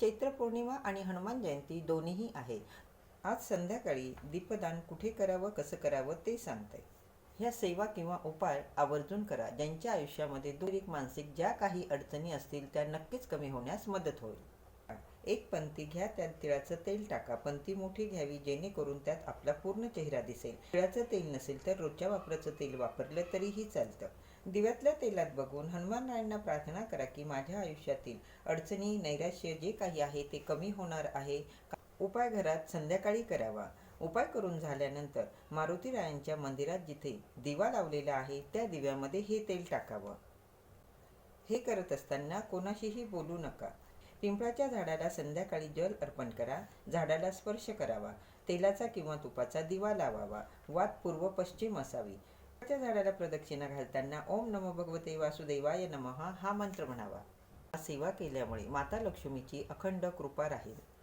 चैत्र पौर्णिमा आणि हनुमान जयंती दोन्हीही आहेत आज संध्याकाळी दीपदान कुठे करावं कसं करावं ते सांगते. ह्या सेवा किंवा उपाय आवर्जून करा. ज्यांच्या आयुष्यामध्ये दुरिक मानसिक ज्या काही अडचणी असतील त्या नक्कीच कमी होण्यास मदत होईल. एक पंती घ्या त्यात तिळाचं तेल टाका. पंती मोठी घ्यावी जेणेकरून त्यात आपला पूर्ण चेहरा दिसेल. तिळाचं तेल नसेल तर रोजच्या वापराचं तेल वापरलं तरीही चालतं. दिव्यातल्या तेलात बघून हनुमानरायांना प्रार्थना करा की माझ्या आयुष्यातील अडचणी नैराश्य जे काही आहे ते कमी होणार आहे. उपाय घरात संध्याकाळी करावा. उपाय करून झाल्यानंतर मारुतीरायांच्या मंदिरात जिथे दिवा लावलेला आहे त्या दिव्यामध्ये हे तेल टाकावं. हे करत असताना कोणाशीही बोलू नका. पिंपळाच्या झाडाला संध्याकाळी जल अर्पण करा. झाडाला स्पर्श करावा. तेलाचा किंवा तुपाचा दिवा लावावा. वात पूर्व पश्चिम असावी. झाडाला प्रदक्षिणा घालताना ओम नमो भगवते वासुदेवाय नमः हा मंत्र म्हणावा. सेवा केल्यामुळे माता लक्ष्मीची अखंड कृपा राहील.